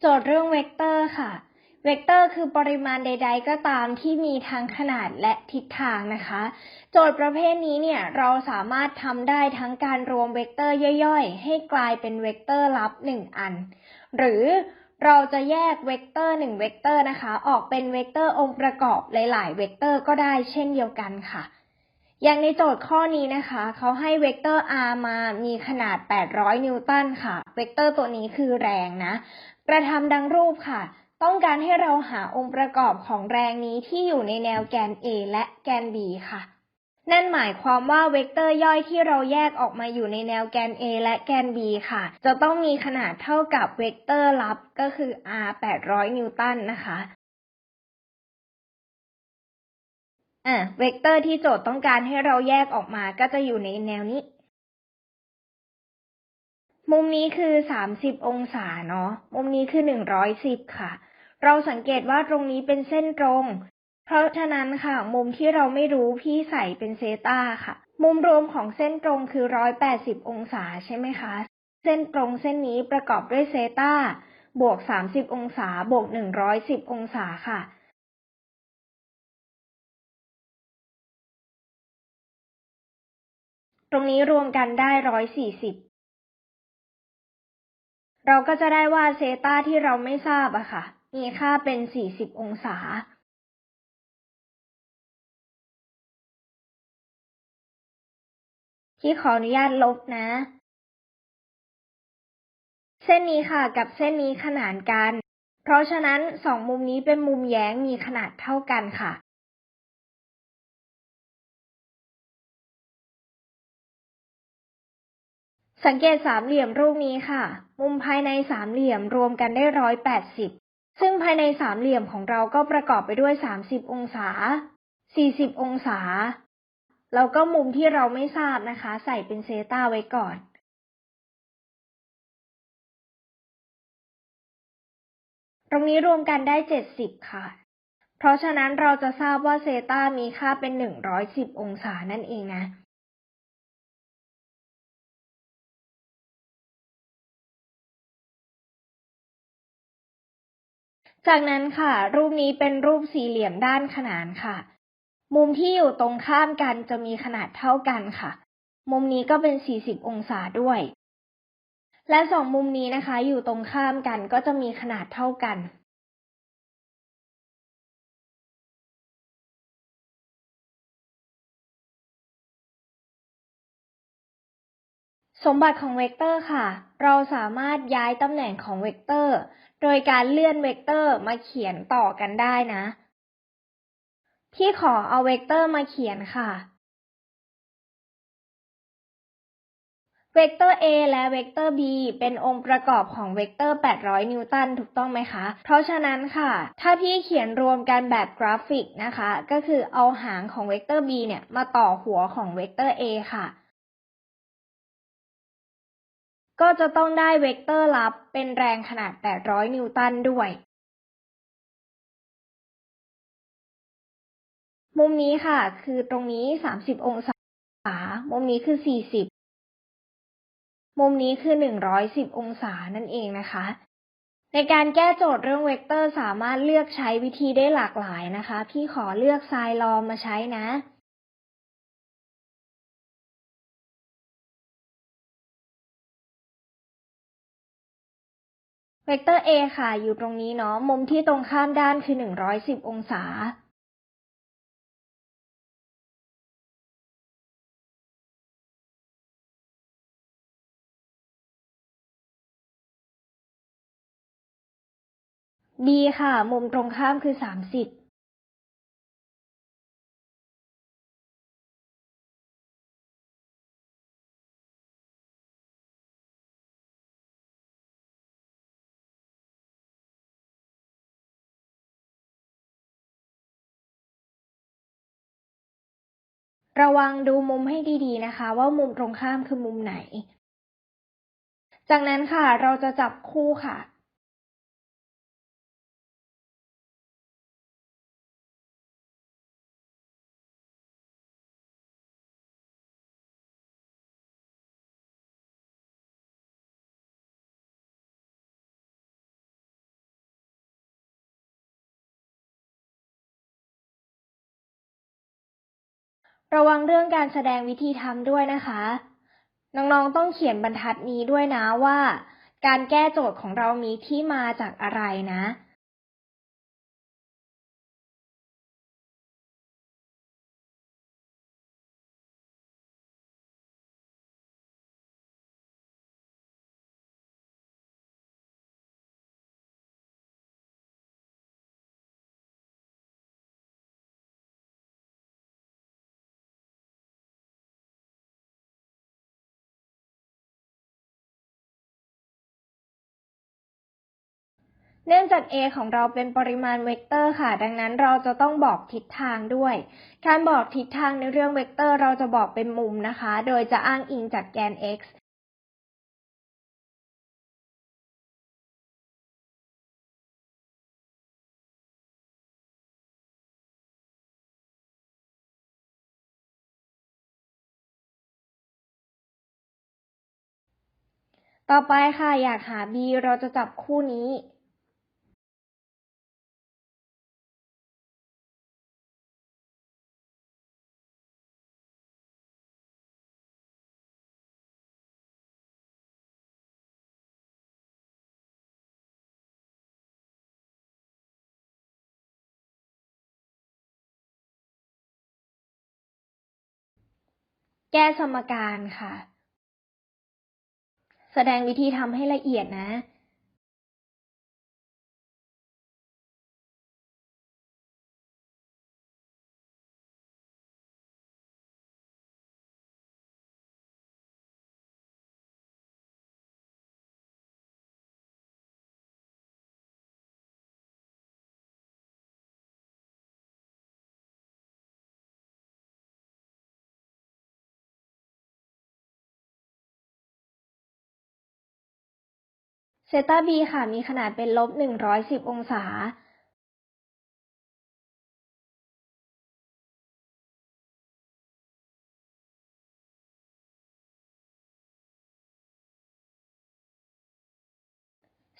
โจทย์เรื่องเวกเตอร์ค่ะ เวกเตอร์คือปริมาณใด ๆ ก็ตามที่มีทั้งขนาดและทิศทางนะคะ โจทย์ประเภทนี้เนี่ยเราสามารถทำได้ทั้งการรวมเวกเตอร์ย่อยๆ ให้กลายเป็นเวกเตอร์ลับ 1 อัน หรือเราจะแยกเวกเตอร์1เวกเตอร์นะคะ ออกเป็นเวกเตอร์องค์ประกอบหลายๆเวกเตอร์ก็ได้เช่นเดียวกันค่ะ อย่างในโจทย์ข้อนี้นะคะ เขาให้เวกเตอร์ r มามีขนาด 800 นิวตันค่ะ เวกเตอร์ตัวนี้คือแรงนะ กระทำดังรูปค่ะ ต้องการให้เราหาองค์ประกอบของแรงนี้ที่อยู่ในแนวแกน A และแกน B ค่ะ นั่นหมายความว่าเวกเตอร์ย่อยที่เราแยกออกมาอยู่ในแนวแกน A และแกน B ค่ะ จะต้องมีขนาดเท่ากับเวกเตอร์ลับก็คือ r 800 นิวตันนะคะอะเวกเตอร์ที่โจทย์ต้องการให้เราแยกออกมาก็จะอยู่ในแนวนี้ มุมนี้คือ 30 องศาเนาะ มุมนี้คือ 110 ค่ะ เราสังเกตว่าตรงนี้เป็นเส้นตรง เพราะฉะนั้นค่ะ มุมที่เราไม่รู้พี่ใส่เป็นเซตาค่ะ มุมรวมของเส้นตรงคือ 180 องศาใช่ไหมคะ เส้นตรงเส้นนี้ประกอบด้วยเซตาบวก 30 องศา บวก 110 องศาค่ะตรงนี้รวมกันได้140 เราก็จะได้ว่าเซตาที่เราไม่ทราบอะค่ะ มีค่าเป็น 40 องศา ที่ขออนุญาตลบนะ เส้นนี้ค่ะกับเส้นนี้ขนานกัน เพราะฉะนั้นสองมุมนี้เป็นมุมแย้งมีขนาดเท่ากันค่ะ สังเกตสามเหลี่ยมรูปนี้ค่ะ มุมภายในสามเหลี่ยมรวมกันได้ร้อยแปดสิบซึ่งภายในสามเหลี่ยมของเราก็ประกอบไปด้วยสามสิบองศาสี่สิบองศา แล้วก็มุมที่เราไม่ทราบนะคะ ใส่เป็นเซตาไว้ก่อน ตรงนี้รวมกันได้เจ็ดสิบค่ะ เพราะฉะนั้นเราจะทราบว่าเซตามีค่าเป็นหนึ่งร้อยสิบองศานั่นเองนะ จากนั้นค่ะ รูปนี้เป็นรูปสี่เหลี่ยมด้านขนานค่ะ มุมที่อยู่ตรงข้ามกันจะมีขนาดเท่ากันค่ะ มุมนี้ก็เป็น 40 องศาด้วย และสองมุมนี้นะคะ อยู่ตรงข้ามกันก็จะมีขนาดเท่ากัน สมบัติของเวกเตอร์ค่ะ เราสามารถย้ายตำแหน่งของเวกเตอร์ โดยการเลื่อนเวกเตอร์มาเขียนต่อกันได้นะ พี่ขอเอาเวกเตอร์มาเขียนค่ะ เวกเตอร์ A และเวกเตอร์ B เป็นองค์ประกอบของเวกเตอร์ 800 นิวตันถูกต้องไหมคะ เพราะฉะนั้นค่ะ ถ้าพี่เขียนรวมกันแบบกราฟิกนะคะ ก็คือเอาหางของเวกเตอร์ B เนี่ยมาต่อหัวของเวกเตอร์ A ค่ะ ก็จะต้องได้เวกเตอร์ลับเป็นแรงขนาด 800 นิวตันด้วย มุมนี้ค่ะ คือตรงนี้ 30 องศา มุมนี้คือ 40 มุมนี้คือ 110 องศานั่นเองนะคะ ในการแก้โจทย์เรื่องเวกเตอร์สามารถเลือกใช้วิธีได้หลากหลายนะคะ พี่ขอเลือกไซลอมาใช้นะ เวกเตอร์ A ค่ะ อยู่ตรงนี้เนาะ มุมที่ตรงข้ามด้านคือ 110 องศา B ค่ะ มุมตรงข้ามคือ 30 ระวังดูมุมให้ดีๆนะคะ ว่ามุมตรงข้ามคือมุมไหน จากนั้นค่ะเราจะจับคู่ค่ะ ระวังเรื่องการแสดงวิธีทำด้วยนะคะ น้องๆต้องเขียนบรรทัดนี้ด้วยนะว่า การแก้โจทย์ของเรามีที่มาจากอะไรนะ เนื่องจาก a ของเราเป็นปริมาณเวกเตอร์ค่ะ ดังนั้นเราจะต้องบอกทิศทางด้วย การบอกทิศทางในเรื่องเวกเตอร์เราจะบอกเป็นมุมนะคะ โดยจะอ้างอิงจากแกน x ต่อไปค่ะ อยากหา b เราจะจับคู่นี้ แก้สมการค่ะ แสดงวิธีทำให้ละเอียดนะ เซตา b ค่ะ มีขนาดเป็นลบ 110 องศา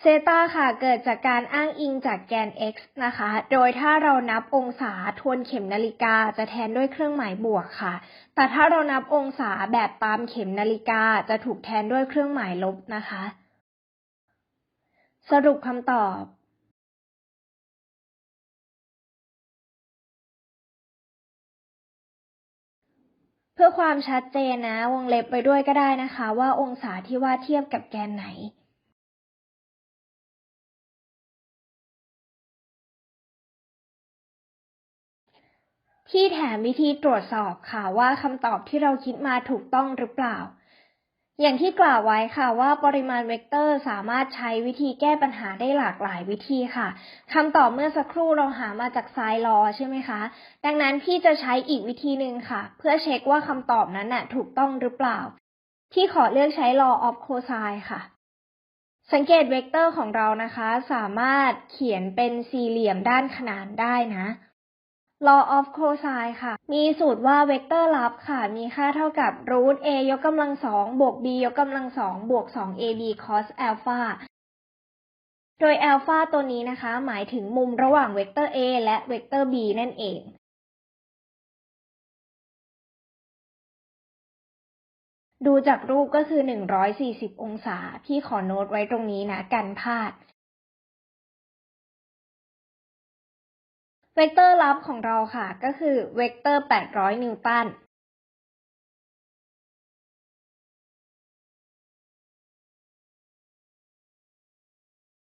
เซตาค่ะ เกิดจากการอ้างอิงจากแกน x นะคะ โดยถ้าเรานับองศาทวนเข็มนาฬิกาจะแทนด้วยเครื่องหมายบวกค่ะ แต่ถ้าเรานับองศาแบบตามเข็มนาฬิกาจะถูกแทนด้วยเครื่องหมายลบนะคะ สรุปคำตอบเพื่อความชัดเจนนะ วงเล็บไปด้วยก็ได้นะคะ ว่าองศาที่ว่าเทียบกับแกนไหน ที่แถมวิธีตรวจสอบค่ะว่าคำตอบที่เราคิดมาถูกต้องหรือเปล่า อย่างที่กล่าวไว้ค่ะว่าปริมาณเวกเตอร์สามารถใช้วิธีแก้ปัญหาได้หลากหลายวิธีค่ะคำตอบเมื่อสักครู่เราหามาจากไซน์ลอใช่ไหมคะ ดังนั้นพี่จะใช้อีกวิธีหนึ่งค่ะ เพื่อเช็คว่าคำตอบนั้นน่ะถูกต้องหรือเปล่า ที่ขอเลือกใช้ law of cosine ค่ะ สังเกตเวกเตอร์ของเรานะคะ สามารถเขียนเป็นสี่เหลี่ยมด้านขนานได้นะ law of cosine ค่ะ มีสูตรว่าเวกเตอร์ลับค่ะ มีค่าเท่ากับ root a ยกกำลังสองบวก b ยกกำลังสองบวก 2ab cos alpha โดย alpha ตัวนี้นะคะ หมายถึงมุมระหว่างเวกเตอร์ a และเวกเตอร์ b นั่นเองดูจากรูปก็คือ 140 องศา พี่ขอโน้ตไว้ตรงนี้นะ กันพลาด เวกเตอร์ลับของเราค่ะ ก็คือเวกเตอร์ 800 นิวตัน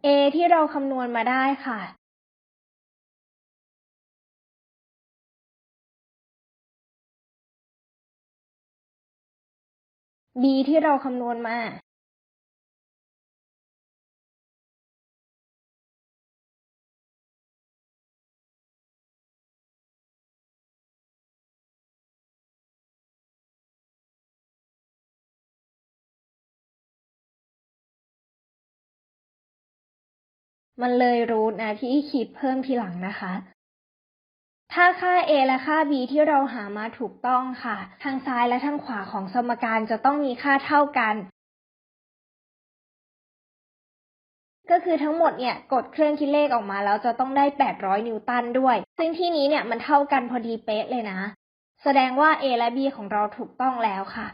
a ที่เราคำนวณมาได้ค่ะ b ที่เราคำนวณมา มันเลยรูทนะที่คิดเพิ่มทีหลังนะคะ ถ้าค่า a และค่า b ที่เราหามาถูกต้องค่ะ ทางซ้ายและทางขวาของสมการจะต้องมีค่าเท่ากัน ก็คือทั้งหมดเนี่ยกดเครื่องคิดเลขออกมาแล้วจะต้องได้ 800 นิวตันด้วย ซึ่งที่นี้เนี่ยมันเท่ากันพอดีเป๊ะเลยนะ แสดงว่า a และ b ของเราถูกต้องแล้วค่ะ